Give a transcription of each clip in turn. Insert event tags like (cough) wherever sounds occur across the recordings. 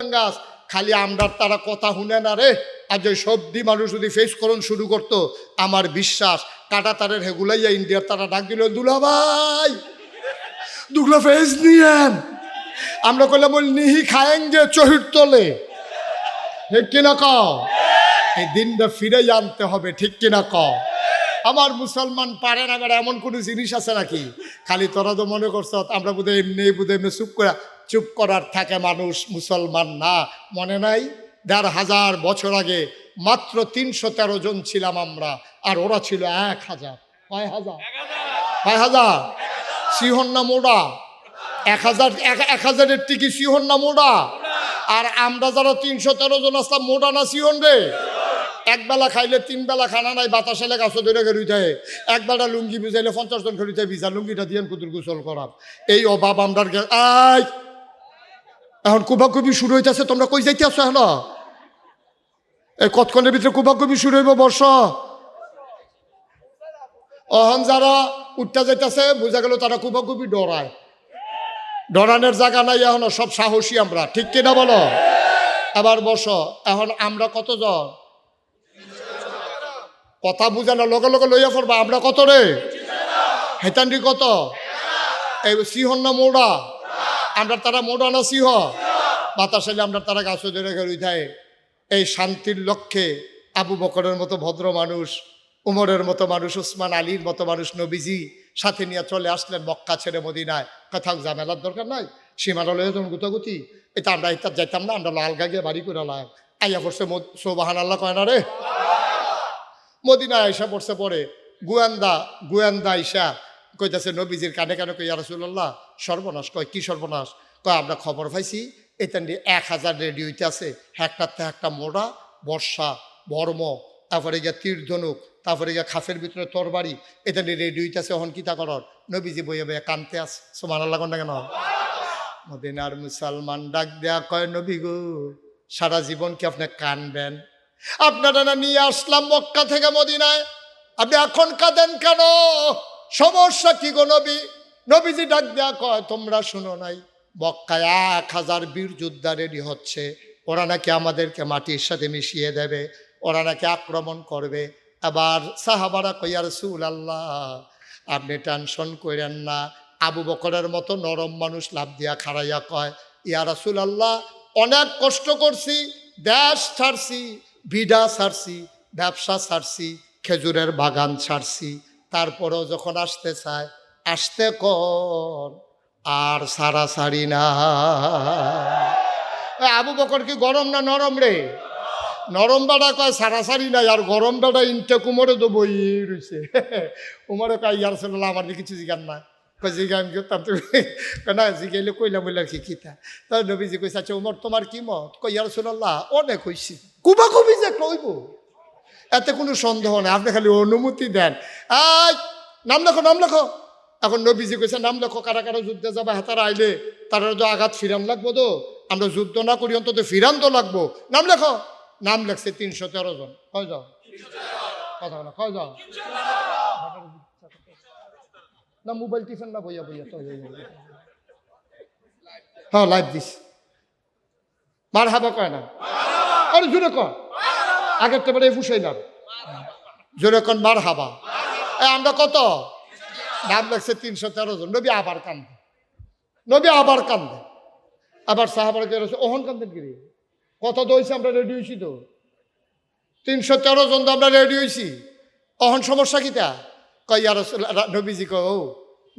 গাছ, খালি আমরার তারা কথা শুনে না রে। আর যে সবদি মানুষ যদি ফেস করুন শুরু করতো, আমার বিশ্বাস কাটা তারের হেগুলাইয়া ইন্ডিয়ার তারা ডাক দিল, দুলা ভাই, দুগলা ফেস নিয়েন। আমরা কইলাম বল নিহি খায়েঙ্গে চহির তলে। ঠিক কিনা ক এই দিনটা ফিরে আনতে হবে, ঠিক কিনা ক আমার মুসলমান পারে না এমন কোনো জিনিস আছে নাকি? খালি তোরা তো মনে করছ, আমরা বোধহয় এমনি বোধহয় এমনি চুপ করা চুপ করার থাকে মানুষ মুসলমান না। মনে নাই? দেড় হাজার বছর আগে মাত্র তিনশো তেরো জন ছিলাম আমরা আর ওরা ছিল এক হাজার। কয় হাজার? কয় হাজার? সিহন না মোড়া? এক হাজার এক- হাজারের টিকি সিহন না মোড়া? আর আমরা যারা তিনশো তেরো জন আসলাম মোড়া না সিহন রে? এক বেলা খাইলে তিন বেলা খানা নাই বাতাস এলে গাছ ধরে গেড়ি যায় এক বেলা লুঙ্গি বুঝাইলে পঞ্চাশ জন খেলিতে ভিজা লুঙ্গিটা দিয়ে কুতুর গোসল করাম। এই অভাব আমরার গে- আই এখন কুবাকুবি শুরু হইতেছে, তোমরা কই যাইতে আসো এখন? এই কতক্ষণের ভিতরে কুবাকুবি শুরু হইব, বর্ষ? অহন যারা উঠতে যাইতেছে, বোঝা গেল তারা কুবাকুবি ডরায়। ডরানের জায়গা নাই এখন, সব সাহসী আমরা, ঠিক কিনা বলো? আবার বসো এখন আমরা কত কতজন? কথা বুঝানো লগে লগে লইয়া পড়বা, আমরা কত রে? হেতান্ডি কত? এই সিহন না মোড়া আমরা তারা মোড়া না সিহ বাতাসালে আমরা তারা গাছ ধরে গেল উঠায় এই শান্তির লক্ষ্যে আবু বকরের মতো ভদ্র মানুষ, উমরের মতো মানুষ, উসমান আলীর মতো মানুষ, নবীজি সাথে নিয়ে চলে আসলেন মক্কা ছেড়ে মদিনায়। কথা ঝামেলার দরকার নাই, সীমানা যখন গুতাগুতি। এটা আমরা ইতার যাইতাম না, আমরা লাল গাগে বাড়ি করে লাগ আইয়া পড়ছে সোবাহান আল্লাহ কয় না রে। মদিনা আইসা পড়ছে পরে, গুয়ান্দা গুয়ান্দা আইসা কইতাছে নবীজির কানে কানে কই রাসুল্লাহ সর্বনাশ। কয়, কি সর্বনাশ? কয়, আমরা খবর পাইছি এতেন এক হাজার রেডিওতে আছে একটাতে একটা মোড়া বর্ষা, বর্ম, তারপরে গিয়া তীর ধনুক, তারপরে গিয়া খাফের ভিতরে তরবারি এতেন রেডিওতে আছে হন কিতা করর? নবীজি বইয়ে বইয়ে কানতে আছে। সমান আল্লাহ না কেন? মদিনার মুসলমান ডাক দেয়া কয়, নবী গো, সারা জীবন কি আপনি কানবেন? আপনারা না নিয়ে আসলাম মক্কা থেকে মদিনায়, আপনি এখন কাঁদেন কেন? সমস্যা কি গো নবী? নবীজি ডাক দেয়া কয়, তোমরা শুনো নাই মক্কায় এক হাজার বীর যোদ্ধা রেডি হচ্ছে। ওরা নাকি আমাদেরকে মাটির সাথে মিশিয়ে দেবে, ওরা নাকি আক্রমণ করবে। আবার সাহাবারা কইয়ার সুল আল্লাহ আপনি টেনশন করেন না। আবু বকরের মতো নরম মানুষ লাভ দিয়া খাড়াইয়া কয়, ইয়া রাসুল আল্লাহ অনেক কষ্ট করছি, দেশ ছাড়ছি, বিডা ছাড়ছি, ব্যবসা ছাড়ছি, খেজুরের বাগান ছাড়ছি তারপরেও যখন আসতে চায়, আসতে কর, আর সারা সারি না। আবু বকর কি গরম না নরম রে? নরম বেড়া কয় সারাসারি নাই, আর গরম বেড়া ইনতে কুমরে তো বই রয়েছে উমরে কয়, ইয়ার সাল্লাহ আমার কিছু জিগান না তুমি? না, জিগাইলে কইলাম বললাম কি কিতা। তাই নবীজি কইছে আচ্ছা উমর, তোমার কি মত? কই ইয়ার সাল্লাহ অনেক হইছে। কুবা কবি যে কইব এতে কোনো সন্দেহ নেই। আপনি খালি অনুমতি দেন। আই নাম লেখো নাম লেখো। এখন নবীজি কইছে, নাম লেখো, কারা কারা যুদ্ধে যাবা, হেতারা আইলে তারা তো আঘাত ফিরান লাগবো তো। আমরা যুদ্ধ না করি, অন্তত ফিরান তো লাগবো। নাম লেখো। নাম লেখছে তিনশো তেরো জন। কয় যাও? কথা বলো, কয় যাও? না, মোবাইল টিফিন না বইয়া বইয়া তো হ্যাঁ লাইভ দিস। মার হাবা কয় না? আরে জোরে কয়। আগের বেড়ে ফুসাইলাম জোরে কন মার হাবা আমরা কত? নাম লাগছে তিনশো তেরো জন। নবী আবার কান্দে। নবী আবার কান্দে। আবার সাহাবার ওহন কান্দেন কিরে? কত তো আমরা রেডি হয়েছি তো। তিনশো তেরো জন তো আমরা রেডি হয়েছি অহন সমস্যা কিতা? কই আর নবীজি কো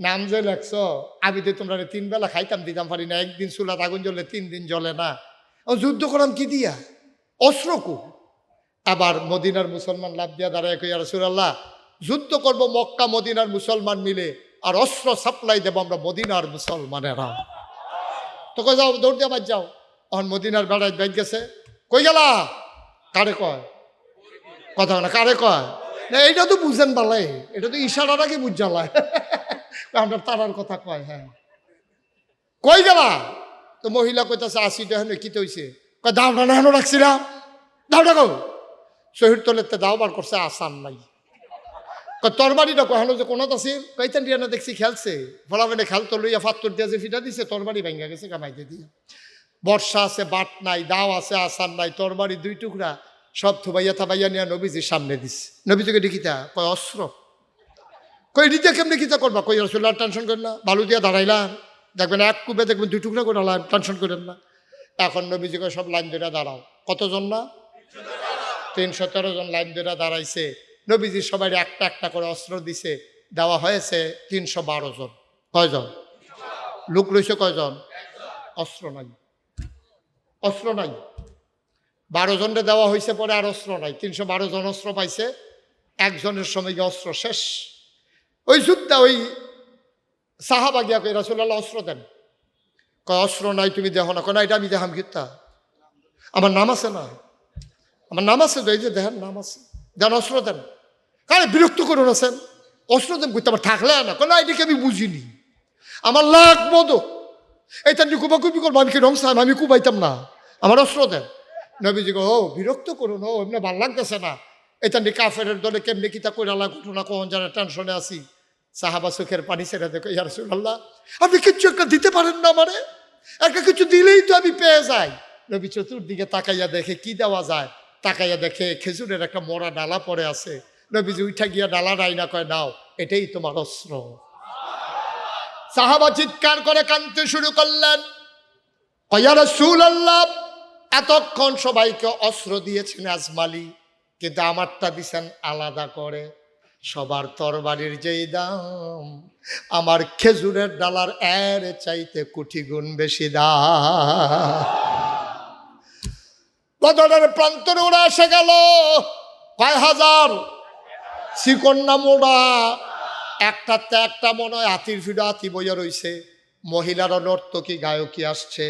নাম যে লেখছ, আমি তো তোমরা তিন বেলা খাইতাম, দিতাম পারি না। একদিন চুলাত আগুন জ্বলে তিন দিন জ্বলে না। যুদ্ধ করাম কি দিয়া? অস্ত্র কু? আবার মদিনার মুসলমান লাভ দিয়া দাঁড়ায় কই আর সুরাল্লাহ যুদ্ধ করব মক্কা, মদিনার মুসলমান মিলে আর অস্ত্র সাপ্লাই দেবো আমরা মদিনার মুসলমানেরা। তো কই যাও, দৌড় দিয়ে বাদ যাও। এখন মদিনার বেড়ায় বাইক গেছে। কই গেলা? কারে কয়? কথা না কারে কয়? না, এইটা তো বুঝেন বালাই এটা তো ইশারাটা কি বুঝালায় (laughs) আমরা তারার কথা কয় হ্যাঁ। কই গেলা? তো মহিলা কইতাছে আশিটা হেন কি হইছে? কয় দাওটা না হেন রাখছিলাম দাওটা কো শহীদ তলেতে দাও বার করছে আসান নাই। তোর বাড়িটা কহানো যে কোনত আছিল কইতেন রিয়ানা দেখছি খেলছে। ফলাফেনে খেলতো লইয়া ফাত্তর দিয়া যে ফিটা দিছে, তোর বাড়ি ভাঙ্গা গেছে কামাইতে দিয়ে। বর্ষা আছে, বাট নাই, দাও আছে আসান নাই তরবারি দুই টুকরা সব থুবাইয়া থাবাইয়া নিয়ে নবীজির সামনে দিস নবীজিকে দেখিতা কয়, অস্ত্র। কই নিজে কেমনি কিতা করবা? কই রসুল্লাহ টেনশন করেন না, বালু দিয়া দাঁড়াইলাম। দেখবেন এক কুপে দেখবেন দুই টুকরা করে টেনশন করেন না। এখন নবীজিকে সব লাইন ধরে দাঁড়াও। কতজন না? তিনশো তেরো জন লাইন ধরে দাঁড়াইছে। নবীজি সবাই একটা একটা করে অস্ত্র দিছে। দেওয়া হয়েছে তিনশো বারো জন। কয়জন? লোক রয়েছে কয়জন? অস্ত্র নাই। অস্ত্র নাই। বারো জনরে দেওয়া হয়েছে পরে আর অস্ত্র নাই। তিনশো বারো জন অস্ত্র পাইছে। একজনের সময় অস্ত্র শেষ। ওই যুদ্ধে, ওই সাহাবা গিয়া কই রাসুল্লাহ অস্ত্র দেন। কয়, অস্ত্র নাই, তুমি দেখো না। কেন এটা আমি দেখাম কিতা আমার নাম আছে না? আমার নাম আছে, এই যে দেখেন নাম আছে। দেন অস্ত্র দেন। আরে বিরক্ত করুন আছেন অস্ত্র দেন করতে আমার থাকলে না। কেন এদিকে আমি বুঝিনি। আমার লাখ মতো এইটা নিয়ে কুবাকুবি করব, আমি কি রং সাহেব আমি কুবাইতাম না। আমার অস্ত্র দেন। নবীজি গো বিরক্ত করুন ও, এমনি ভালো লাগতেছে না। এটা নিয়ে কাফের দলে কেমনি কিতা করে আল্লাহ ঘটনা কখন যারা টেনশনে আসি সাহাবা সুখের পানি ছেড়ে দেখো ইয়ার আল্লাহ আপনি কিচ্ছু একটা দিতে পারেন না আমারে। একটা কিছু দিলেই তো আমি পেয়ে যাই। নবী চতুর্দিকে তাকাইয়া দেখে কি দেওয়া যায়। তাকাইয়া দেখে খেজুরের একটা মরা ডালা পড়ে আছে। নবীজি উঠা গিয়া ডালা রাইনা কয়, নাও, এটাই তোমার অস্ত্র। সাহাবা চিৎকার করে কানতে শুরু করলেন। কয়ার সুল আল্লাহ এতক্ষণ সবাইকে অস্ত্র দিয়েছেন আজমালি, কিন্তু আমারটা দিছেন আলাদা করে। সবার তরবারির যেই দাম, আমার খেজুরের ডালার এর চাইতে কুটি গুণ বেশি দাম। বদরের প্রান্তরে ওরা এসে গেল। কয় হাজার? শিকন্যা মোড়া। একটাতে একটা মনে হয় হাতির ফিডা হাতি বইয়া রইছে। মহিলারা নর্তকী গায়কী আসছে।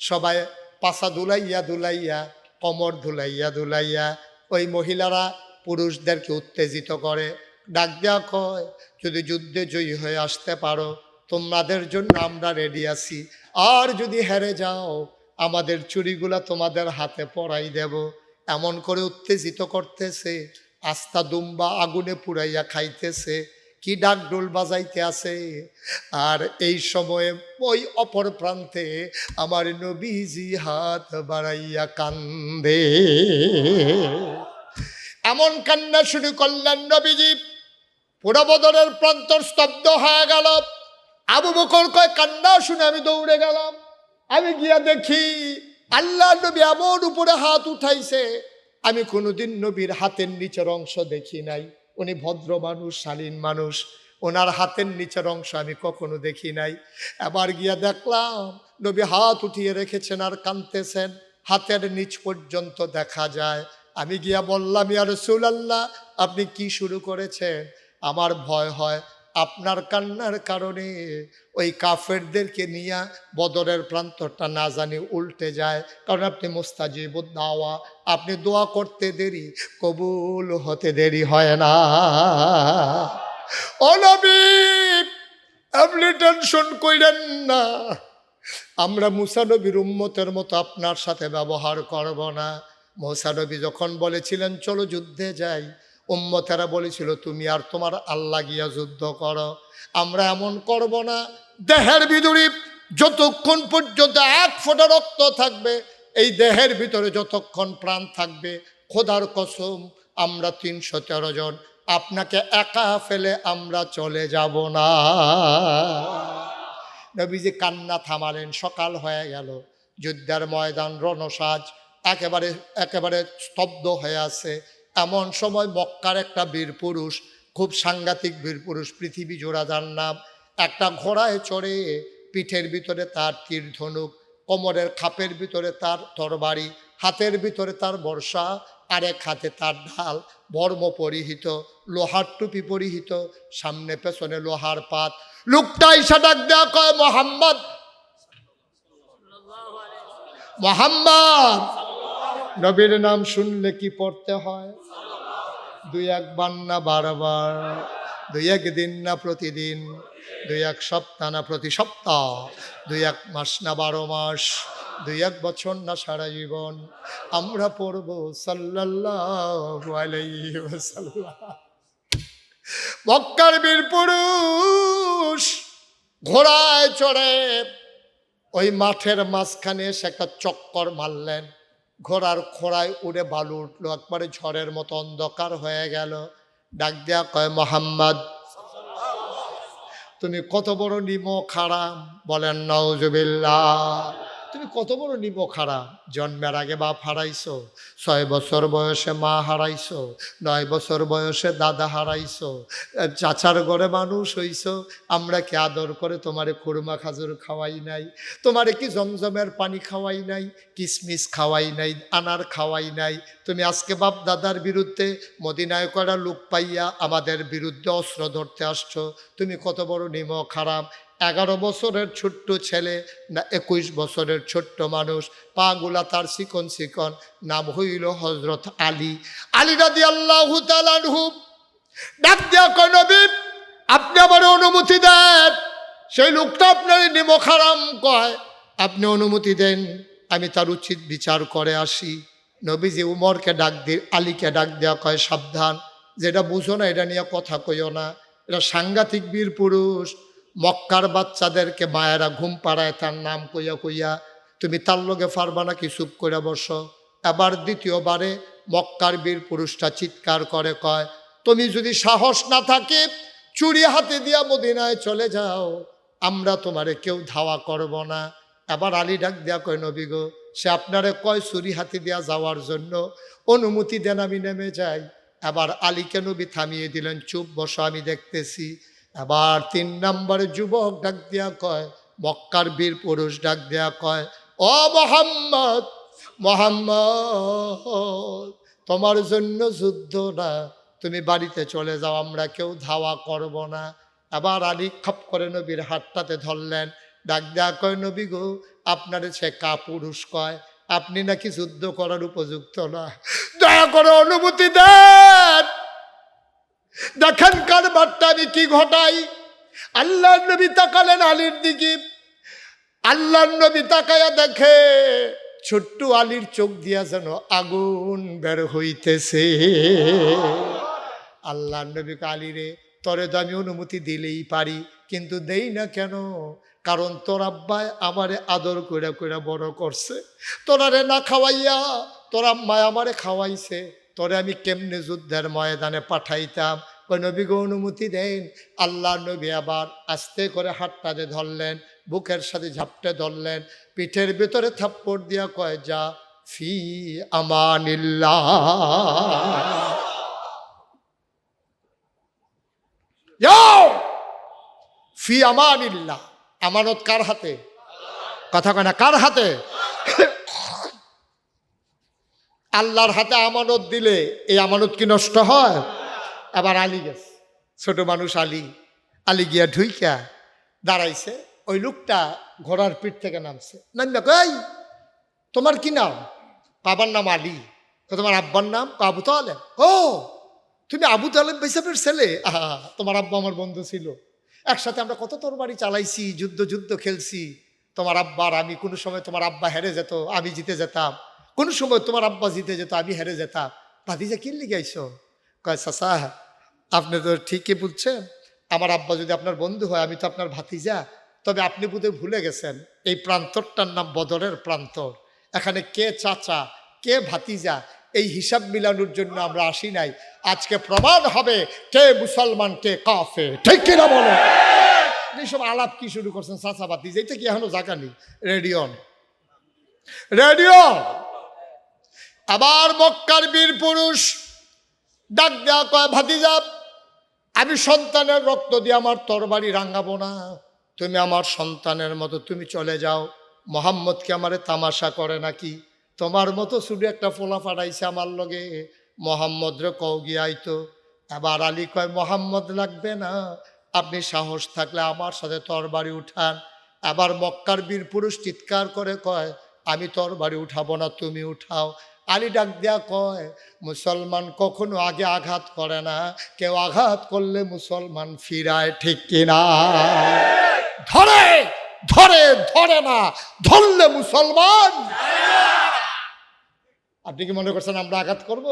সবাই পাশা ধুলাইয়া ধুলাইয়া কমর ধুলাইয়া ধুলাইয়া ওই মহিলারা পুরুষদেরকে উত্তেজিত করে। ডাক দেওয়া কয়, যদি যুদ্ধে জয়ী হয়ে আসতে পারো, তোমাদের জন্য আমরা রেডি আছি। আর যদি হেরে যাও আমাদের চুরিগুলা তোমাদের হাতে পড়াই দেব। এমন করে উত্তেজিত করতেছে, আস্তা দুম্বা আগুনে পুড়াইয়া খাইতেছে, কি ডাক ডোল বাজাইতে আছে। আর এই সময়ে ওই অপর প্রান্তে আমার নবীজি হাত বাড়াইয়া কান্দে। এমন কান্না শুরু করলেন নবীজি। পুরো বদরের প্রান্তর স্তব্ধ হয়ে গেল। আবু বকর কয়, কান্না শুনে আমি দৌড়ে গেলাম। আমি গিয়া দেখি আল্লাহ নবী এমন উপরে হাত উঠাইছে। আমি কোনোদিন নবীর হাতের নিচের অংশ দেখি নাই। উনি ভদ্র মানুষ, শালীন মানুষ। ওনার হাতের নিচের অংশ আমি কখনো দেখি নাই। এবার গিয়া দেখলাম নবী হাত উঠিয়ে রেখেছেন আর কানতেছেন হাতের নিচ পর্যন্ত দেখা যায়। আমি গিয়া বললাম, ইয়া রসুলাল্লাহ, আপনি কি শুরু করেছেন? আমার ভয় হয় আপনার কান্নার কারণে ওই কাফেরদেরকে নিয়ে বদরের প্রান্তরটা না জানি উল্টে যায়। কারণ আপনি মুস্তাজিব দাওয়া, আপনি দোয়া করতে দেরি, কবুল হতে দেরি হয় না। অনবী আপনি টেনশন কইলেন না। আমরা মুসানবীর উম্মতের মতো আপনার সাথে ব্যবহার করব না। মোসানবী যখন বলেছিলেন, চলো যুদ্ধে যাই। উম্মতেরা বলেছিল, তুমি আর তোমার আল্লাহ গিয়া যুদ্ধ করো। আমরা এমন করব না। দেহের বিদুরি যতক্ষণ পর্যন্ত এক ফোঁটা রক্ত থাকবে, এই দেহের ভিতরে যতক্ষণ প্রাণ থাকবে, খোদার কসম, আমরা তিনশো তেরো জন। আপনাকে একা ফেলে আমরা চলে যাব না। নবীজি কান্না থামালেন, সকাল হয়ে গেল। যুদ্ধের ময়দান রণসাজ একেবারে একেবারে স্তব্ধ হয়ে আছে। এমন সময় মক্কার একটা বীর পুরুষ, খুব সাংঘাতিক বীর পুরুষ, পৃথিবী জোড়া যার নাম, একটা ঘোড়ায় চড়ে পিঠের ভিতরে তার তীর ধনুক, কোমরের খাপের ভিতরে তার তরবারি, হাতের ভিতরে তার বর্ষা, আরেক হাতে তার ঢাল, বর্ম পরিহিত, লোহার টুপি পরিহিত, সামনে পেছনে লোহার পাত। লোকটা ইসা ডাক দেওয়া কয়, মোহাম্মদ! মোহাম্মদ! নবীর নাম শুনলে কি পড়তে হয়? দুই একবার না বারবার, দুই এক দিন না প্রতিদিন, দুই এক সপ্তাহ না প্রতি সপ্তাহ, দুই এক মাস না বারো মাস, দুই এক বছর না সারা জীবন। আমরা পড়ব ওয়াসাল্লাম। মক্কার বীর পুরুষ ঘোড়ায় চড়ে, ওই মাঠের মাঝখানে এসে একটা চক্কর মারলেন। ঘোড়ার খোড়ায় উড়ে বালু উঠল একবারে ঝড়ের মতো অন্ধকার হয়ে গেল। ডাক দেয়া কয়, মোহাম্মদ, তুমি কত বড় নিম খারাম বলেন নওজবিল্লা তুমি কত বড় নিমো খারাম জন্মের আগে বাপ হারাইছো, ছয় বছর বয়সে মা হারাইছো, নয় বছর বয়সে দাদা হারাইছো চাচার ঘরে মানুষ হইছো, আমরা কি আদর করে তোমারে খুরমা খাজুর খাওয়াই নাই? তোমারে কি জমজমের পানি খাওয়াই নাই, কিসমিস খাওয়াই নাই, আনার খাওয়াই নাই? তুমি আজকে বাপ দাদার বিরুদ্ধে মদিনায় করা লোক পাইয়া আমাদের বিরুদ্ধে অস্ত্র ধরতে আসছো? তুমি কত বড় নিম খারাপ? এগারো বছরের ছোট্ট ছেলে, না, একুশ বছরের ছোট্ট মানুষ পাগুলা তার চিকন চিকন, নাম হইল হজরত আলী। আলী রাদি আল্লাহ ডাক দিয়া কয়, নবী, আপনি আমার অনুমতি দেন। সেই লোকটা আপনার নিমখারাম কয়, আপনি অনুমতি দেন, আমি তার উচিত বিচার করে আসি। নবীজি উমরকে ডাক দিয়ে, আলীকে ডাক দেওয়া কয়, সাবধান, যেটা বুঝো না, এটা নিয়ে কথা কইও না। এটা সাংঘাতিক বীর পুরুষ মক্কার বাচ্চাদেরকে মায়েরা ঘুম পাড়ায়, তার নাম কইয়া কইয়া, তুমি তার লগে পারবা নাকি? চুপ করে বসো। এবার দ্বিতীয়বারে মক্কার বীর পুরুষটা চিৎকার করে, কয়, তুমি যদি সাহস না থাকে, চুরি হাতে দিয়া মদিনায় চলে যাও। আমরা তোমারে কেউ ধাওয়া করব না। এবার আলী ডাক দেয়া কয়, নবী গো, সে আপনারে কয় চুরি হাতে দিয়া যাওয়ার জন্য অনুমতি দেন আমি নেমে যাই? এবার আলীকে নবী থামিয়ে দিলেন, চুপ বসো, আমি দেখতেছি। এবার তিন নম্বরে যুবক ডাক দিয়া কয়, মক্কার বীর পুরুষ ডাক দেয়া কয়, ও মোহাম্মদ মোহাম্মদ, তোমার জন্য যুদ্ধ না। তুমি বাড়িতে চলে যাও, আমরা কেউ ধাওয়া করব না। এবার আলী খপ করে নবীর হাতটাতে ধরলেন। ডাক দেয়া কয়, নবী গো, আপনার সে কা পুরুষ কয়? আপনি নাকি যুদ্ধ করার উপযুক্ত না। দয়া করে অনুমতি দেন। দেখেন বার্তা আমি কি ঘটাই? আল্লাহ নবী তাকালেন আলীর দিকে। আল্লাহ নবী তাকায়া দেখে ছোট্ট আলীর চোখ দিয়া যেন আগুন বের হইতেছে। আল্লাহ নবী আলীরে, তরে তো আমি অনুমতি দিলেই পারি, কিন্তু দেই না কেন? কারণ তোর আব্বায় আমারে আদর করে করে বড় করছে। তোরারে না খাওয়াইয়া তোর আম্মায় আমারে খাওয়াইছে। তোরে আমি কেমনে যুদ্ধের ময়দানে পাঠাইতাম? ওই নবীকে অনুমতি দেন। আল্লাহ নবী আবার আস্তে করে হাতটাতে ধরলেন, বুকের সাথে ঝাপটে ধরলেন, পিঠের ভেতরে থাপ্পড় দিয়া কয়, যা ফি আমানিল্লাহ। যাও! ফি আমানিল্লাহ। আমানত কার হাতে? কথা কয় না, কার হাতে? আল্লাহর হাতে আমানত দিলে এই আমানত কি নষ্ট হয়? আবার আলী গেছে। ছোট মানুষ আলী। আলী গিয়া ঢুইকা দাঁড়াইছে। ওই লোকটা ঘোড়ার পিঠ থেকে নামছে। নামবে কই? তোমার কি নাম? বাবার নাম আলী। তো তোমার আব্বার নাম? আবু তালেম ও, তুমি আবু তালেম বেসাবের ছেলে? আহা, তোমার আব্বা আমার বন্ধু ছিল। একসাথে আমরা কত তরবারি চালাইছি, যুদ্ধ যুদ্ধ খেলছি। তোমার আব্বার আমি কোনো সময় তোমার আব্বা হেরে যেত, আমি জিতে যেতাম। কোনো সময় তোমার আব্বা জিতে যেত, আমি হেরে যেতাম। ভাতিজা কি লিগে আইসো? কয়, চাচা, আপনি তো ঠিকই বুঝছেন। আমার আব্বা যদি আপনার বন্ধু হয়, আমি তো আপনার ভাতিজা। তবে আপনি বোধহয় ভুলে গেছেন, এই প্রান্তরটার নাম বদরের প্রান্তর। এখানে কে চাচা, কে ভাতিজা, এই হিসাব মিলানোর জন্য আমরা আসি নাই। আজকে প্রমাণ হবে কে মুসলমান, কে কাফে ঠিক কিনা বলো? এইসব আলাপ কি শুরু করছেন চাচা, ভাতিজা? এটা কি এখনও জায়গা নেই? রেডিও আবার মক্কার বীর পুরুষ, ডাক দেওয়া কয়, ভাতিজা, আমি সন্তানের রক্ত দিয়ে আমার তরবারি রাঙাবো না। তুমি আমার সন্তানের মতো, তুমি চলে যাও। মোহাম্মদকে আমারে তামাশা করে নাকি? তোমার মতো শুধু একটা ফোলা ফাটাইছে আমার লগে। মোহাম্মদ রে কও গিয়াইতো এবার আলী কয়, মোহাম্মদ লাগবে না। আপনি সাহস থাকলে আমার সাথে তরবারি উঠান। আবার মক্কার বীর পুরুষ চিৎকার করে কয়, আমি তরবারি উঠাবো না, তুমি উঠাও। আলী ডাক দেয়া কয়, মুসলমান কখনো আগে আঘাত করে না। কেউ আঘাত করলে মুসলমান ফিরায় ঠিক কিনা? ধরে ধরে ধরে না, ধরলে মুসলমান আপনি কি মনে করছেন আমরা আঘাত করব।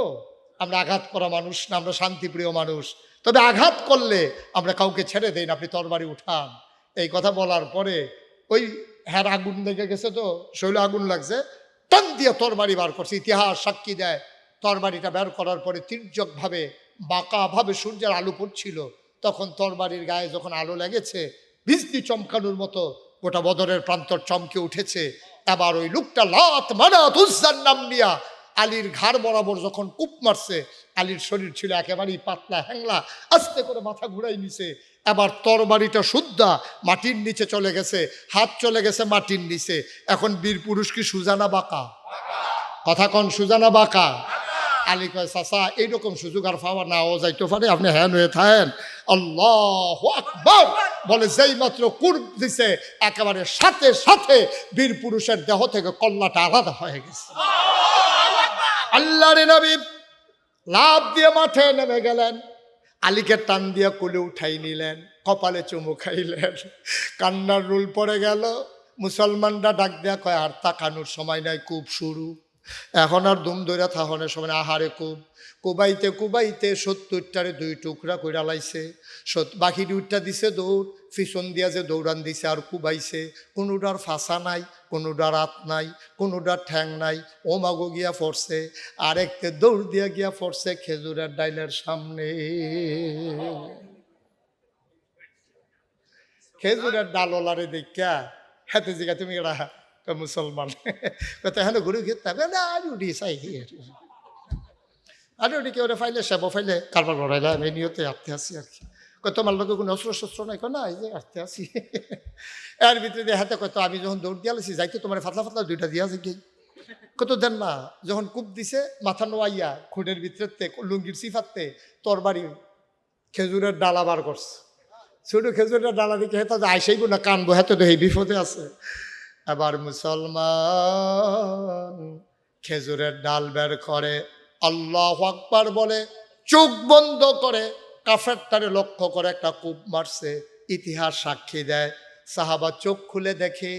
আমরা আঘাত করা মানুষ না, আমরা শান্তিপ্রিয় মানুষ। তবে আঘাত করলে আমরা কাউকে ছেড়ে দেই না, আপনি তরবারি উঠান। এই কথা বলার পরে ওই হ্যার আগুন লেগে গেছে তো, শৈল আগুন লাগছে টান দিয়ে তরবারি বার করছে, ইতিহাস সাক্ষী দেয়। তরবারিটা বের করার পরে তির্যকভাবে বাঁকাভাবে সূর্যের আলো পড়ছিল। তখন তরবারির গায়ে যখন আলো লেগেছে বিজলি চমকানোর মতো গোটা বদরের প্রান্তর চমকে উঠেছে। এবার ওই লোকটা, লাত মানাত উজ্জার নাম নিয়া আলীর ঘাড় বরাবর যখন কূপ মারছে, আলীর শরীর ছিল একেবারেই পাতলা, হ্যাংলা, আস্তে করে মাথা ঘুরাই নিছে। এবার তরবারিটা শুদ্ধা মাটির নিচে চলে গেছে হাত চলে গেছে মাটির নিচে। এখন বীর পুরুষ কি সুজানা বাঁকা? কথা কন সুজানা বাঁকা? আলী কয় চাচা এইরকম সুযোগ আর পাওয়া না ও যাইতে পারে আপনি হ্যান হয়ে থাকেন। আল্লাহ আকবর। বলে যেই মাত্র কুর্ব দিছে একেবারে সাথে সাথে বীর পুরুষের দেহ থেকে কল্লাটা আলাদা হয়ে গেছে। আল্লাহ রে নবী লাভ দিয়ে মাঠে নেমে গেলেন। আলীকে টান দিয়া কোলে উঠাই নিলেন, কপালে চুমু খাইলেন। কান্নার রুল পড়ে গেল, মুসলমানরা ডাক দেয়া কয়, আর তাকানোর সময় নাই, কূপ শুরু। এখন আর দুম ধরে থাহনের সময়, আহারে কূপ। কুবাইতে কুবাইতে সত্তরটারে দুই টুকরা কইরা লাইছে। বাকি দুইটা দিছে দৌড় পিছন দিয়া যে দৌড়ান দিছে আর কুবাইছে কোনোটার ফাঁসা নাই কোনোটার হাত নাই কোনোটার ঠ্যাং নাই, ও মাগো গিয়া পড়ছে আরেকতে দৌড় দিয়া গিয়া পড়ছে খেজুরের ডাইলের সামনে। খেজুরের ডালওয়ালারে দেখা হাতে জিগা তুমি এরা মুসলমান। কত হ্যাঁ ঘুরে না আর উঠি চাই আর উঠি কেউ ফাইলে, সেব ফাইলে, কারবার বড়াইলে, আমি নিয়তে আটতে আসি আর কি। কত তোমার লোকে কোনো অস্ত্র শস্ত্র নাই না, এই যে আটতে আসি এর ভিতরে দিয়ে হাতে কত আমি যখন দৌড় দিয়ালেছি যাইতো তোমার ফাতলা ফাতলা দুইটা দিয়া যে কত দেন না যখন কূপ দিছে, মাথা নোয়াইয়া খুঁটের ভিতরে লুঙ্গির সিফাতে তরবারি খেজুরের ডালা বার করছে। ছোট খেজুরের ডালা দিকে হেতা যে আইসাইব না, কানবো হেতে তো এই বিপদে আছে। এবার মুসলমান খেজুরের ডাল বের করে, আল্লাহ আকবার বলে, চোখ বন্ধ করে কাফের তারে লক্ষ্য করে একটা কূপ মারছে, ইতিহাস সাক্ষী দেয়। সাহাবা চোখ খুলে দেখে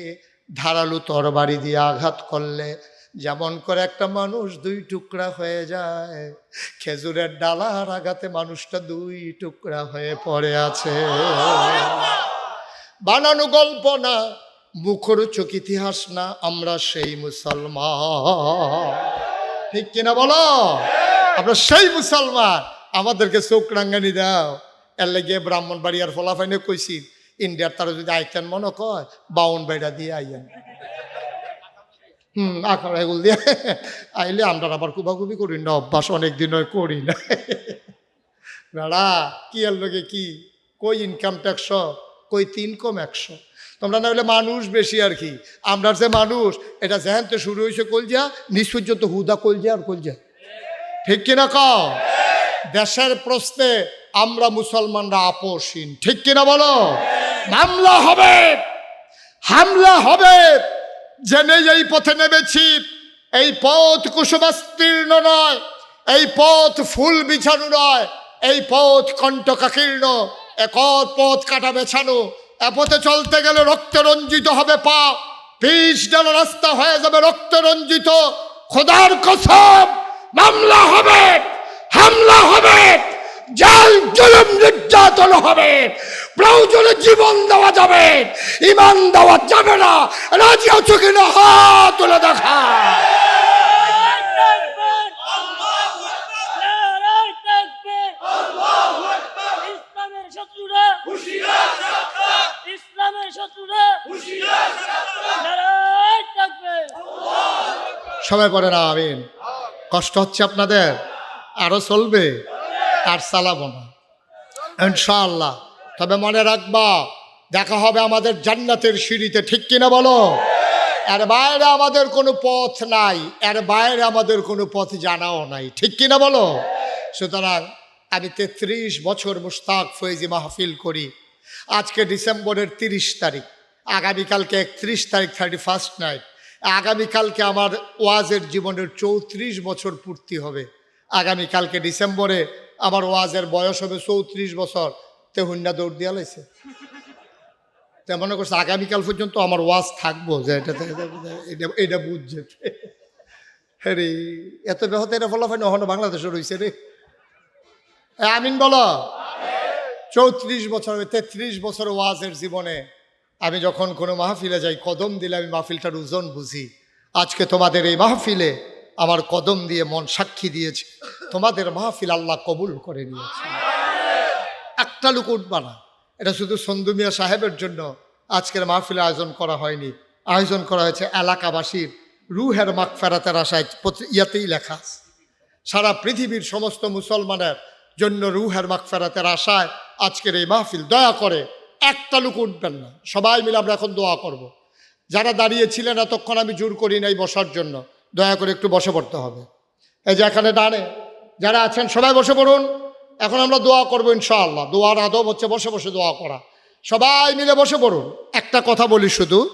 ধারালু তরবারি দিয়ে আঘাত করলে, যেমন করে একটা মানুষ দুই টুকরা হয়ে যায়, খেজুরের ডালার আঘাতে মানুষটা দুই টুকরা হয়ে পড়ে আছে। বানানো গল্প না, মুখরোচক ইতিহাস না, আমরা সেই মুসলমান। ঠিক কিনা বলো? আমরা সেই মুসলমান। আমাদেরকে চোখ রাঙ্গানি দাও। এর লেগে ব্রাহ্মণ বাড়ি আর ফলাফাইনে কইছি, ইন্ডিয়ার তারা যদি আইতেন মনে কয়, বাউন বাইরা দিয়ে আইয়েন। হুম আখার এগুলো দিয়ে। আইলে আমরা আবার কুবাকুবি করি না, অভ্যাস অনেক দিন করি না। বেড়া, কি এর লগে কি? কই ইনকাম ট্যাক্স কই তিন কম একশো তোমরা না হলে মানুষ বেশি আর কি। আমরা যে মানুষ, এটা যেহেন তো শুরু হয়েছে কলজা নিজ পর্যন্ত হুদা কলজা আর কলজা। ঠিক কিনা ক দেশের প্রশ্নে আমরা মুসলমানরা আপোষহীন। ঠিক কিনা বলো? মামলা হবে। হামলা হবে। জেনে এই পথে নেমেছি। এই পথ কুসুমাস্তীর্ণ নয়। এই পথ ফুল বিছানো নয়। এই পথ কণ্ঠকাকীর্ণ। একর পথ কাটা বেছানো। এ পথে চলতে গেলে রক্তে রঞ্জিত হবে পা। পিস ডালা রাস্তা হয়ে যাবে রক্তে রঞ্জিত। খোদার কসম, মামলা হবে। হামলা হবে, জাল জুলুম নির্যাতন হবে, প্রয়োজনে জীবন দেওয়া যাবে, ইমান দেওয়া যাবে না। রাজি আছো কিনা? হাত তুলে দেখা। সবাই পড়ে না, আমিন। কষ্ট হচ্ছে আপনাদের? আরও চলবে? আর চালাবো না। ইনশাআল্লাহ। তবে মনে রাখবা, দেখা হবে আমাদের জান্নাতের সিঁড়িতে, ঠিক কিনা বলো? এর বাইরে আমাদের কোনো পথ নাই, এর বাইরে আমাদের কোনো পথ জানাও নাই, ঠিক কিনা বলো? সুতরাং আমি তেত্রিশ বছর মুস্তাক ফৈজি মাহফিল করি। আজকে ডিসেম্বরের তিরিশ তারিখ, আগামীকালকে একত্রিশ তারিখ থার্টি ফার্স্ট নাইট আগামীকালকে আমার ওয়াজের জীবনের চৌত্রিশ বছর পূর্তি হবে। আগামীকালকে ডিসেম্বরে আমার ওয়াজের বয়স হবে চৌত্রিশ বছর। তে হুন্ডা দৌড় দিয়া লাইছে। তে মনে করছে আগামীকাল পর্যন্ত আমার ওয়াজ থাকব যে এটা এটা এটা বুঝছে। হ্যাঁ এত ব্যাহত এটা ফলাফল হলো বাংলাদেশে রয়েছে রে। আমিন বলো। চৌত্রিশ বছর তেত্রিশ বছর ওয়াজের জীবনে আমি যখন কোনো মাহফিলে যাই, কদম দিলে আমি মাহফিলটার ওজন বুঝি। আজকে তোমাদের এই মাহফিলে আমার কদম দিয়ে মন সাক্ষী দিয়েছে। তোমাদের মাহফিল আল্লাহ কবুল করে নিয়েছে। একটা লোক উঠবা না। এটা শুধু সন্দুমিয়া সাহেবের জন্য আজকের মাহফিল আয়োজন করা হয়নি। আয়োজন করা হয়েছে এলাকাবাসীর রুহের মাখ ফেরাতের আশায় ইয়াতেই লেখা সারা পৃথিবীর সমস্ত মুসলমানের জন্য রুহের মাখ ফেরাতের আশায় আজকের এই মাহফিল। দয়া করে একটা লোক উঠবেন না। সবাই মিলে আমরা এখন দোয়া করব। যারা দাঁড়িয়েছিলেন এতক্ষণ আমি জোর করি নাই বসার জন্য। দয়া করে একটু বসে পড়তে হবে। এই যে এখানে ডানে, যারা আছেন সবাই বসে পড়ুন। এখন আমরা দোয়া করব ইনশাআল্লাহ। দোয়ার আদব হচ্ছে বসে বসে দোয়া করা। সবাই মিলে বসে পড়ুন। একটা কথা বলি শুধু।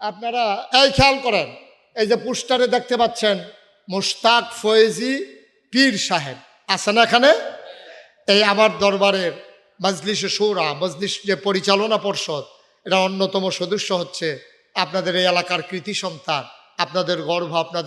আপনারা, এই খেয়াল করেন, এই যে পোস্টারে দেখতে পাচ্ছেন, মুশতাক ফয়েজি পীর সাহেব। আছেন এখানে? এই আমার দরবারের মজলিসে সৌরা, মজলিস যে পরিচালনা পর্ষদ এটা অন্যতম সদস্য হচ্ছে আপনাদের এই এলাকার কৃতি সন্তান, আপনাদের গর্ব, আপনাদের